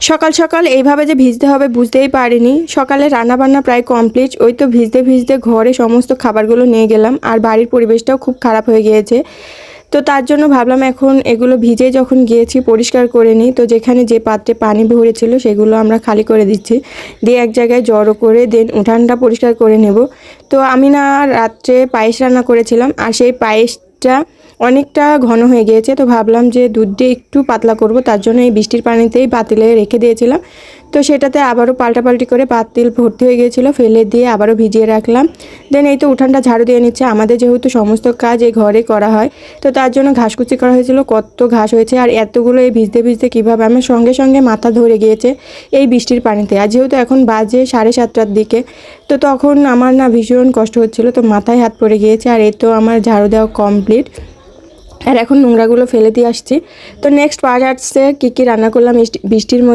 সকাল সকাল এইভাবে যে ভিজতে হবে বুঝতেই পারিনি। সকালে রান্নাবান্না প্রায় কমপ্লিট ওই তো ভিজতে ভিজতে ঘরে সমস্ত খাবারগুলো নিয়ে গেলাম, আর বাড়ির পরিবেশটাও খুব খারাপ হয়ে গিয়েছে। তো তার জন্য ভাবলাম এখন এগুলো ভিজে যখন গিয়েছি পরিষ্কার করে নিই, তো যেখানে যে পাত্রে পানি ভরেছিল সেগুলো আমরা খালি করে দিচ্ছি। দিয়ে এক জায়গায় জড়ো করে দেন উঠানটা পরিষ্কার করে নেব। তো আমি না রাত্রে পায়েস রান্না করেছিলাম, আর সেই পায়েসটা অনেকটা ঘন হয়ে গিয়েছে, তো ভাবলাম যে দুধ দিয়ে একটু পাতলা করব, তার জন্য এই বৃষ্টির পানিতেই পাতিলে রেখে দিয়েছিলাম। তো সেটাতে আবারও পাল্টাপাল্টি করে পাতিল ভর্তি হয়ে গিয়েছিল, ফেলে দিয়ে আবারও ভিজিয়ে রাখলাম। দেন এই তো উঠানটা ঝাড়ু দিয়ে নিচ্ছে। আমাদের যেহেতু সমস্ত কাজ এই ঘরে করা হয়, তো তার জন্য ঘাসকুচি করা হয়েছিল। কত ঘাস হয়েছে আর এতগুলো এই ভিজতে ভিজতে কীভাবে আমার সঙ্গে সঙ্গে মাথা ধরে গিয়েছে এই বৃষ্টির পানিতে। আর যেহেতু এখন বাজে সাড়ে সাতটার দিকে, তো তখন আমার না ভীষণ কষ্ট হচ্ছিল। তো মাথায় হাত পড়ে গিয়েছে আর এই তো আমার ঝাড়ু দেওয়া কমপ্লিট আর এখন নোংরাগুলো ফেলে দিয়ে আসছি। তো নেক্সট পার্ট আসছে কী কী রান্না করলাম বৃষ্টি- বৃষ্টির মধ্যে।